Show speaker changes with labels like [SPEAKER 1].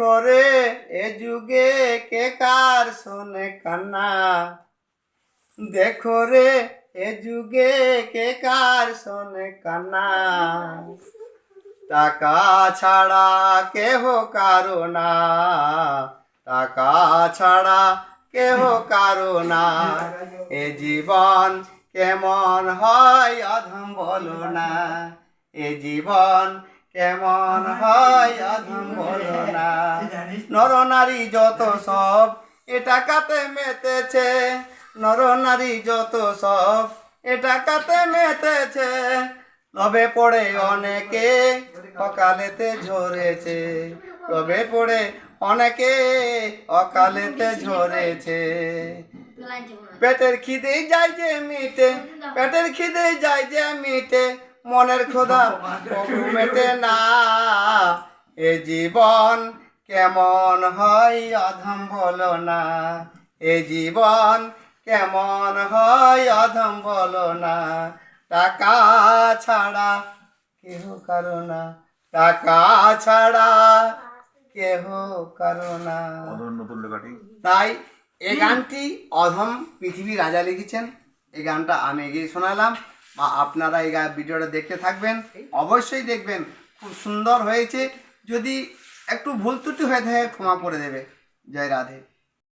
[SPEAKER 1] দেখো রে এ যুগে কে কার শোনে কান্না? দেখো রে, এ যুগে কে কার শোনে কান্না? টাকা ছাড়া কেহ কারও না। টাকা ছাড়া কেহ কারও না। এ জীবন কেমন হয়, অধম বলো না। এ জীবন কেমন হয় অধম বলো না নরনারী যত সব এ টাকাতে মেতেছে। নরনারী যত সব এ টাকাতে মেতেছে। লবে পড়ে অনেকে অকালেতে ঝরেছে। লবে পড়ে অনেকে অকালেতে ঝরেছে। পেটের খিদে যায় যে মিটে পেটের খিদে যায় যে মিটে। মনের খোদা মেটে না। এ জীবন কেমন হয় অধম বলো না। এ জীবন কেমন হয় অধম বলো না। টাকা ছাড়া কেহ কারও না। টাকা ছাড়া কেহ কারও না। তাই এই গানটি অধম পৃথিবী রাজা লিখেছেন। এই গানটা আমি এগিয়ে শোনালাম। বা আপনারা এই ভিডিওটা দেখতে থাকবেন। অবশ্যই দেখবেন, খুব সুন্দর হয়েছে। যদি একটু ভুল ত্রুটি হয়ে থাকে, ক্ষমা করে দেবে। জয় রাধে।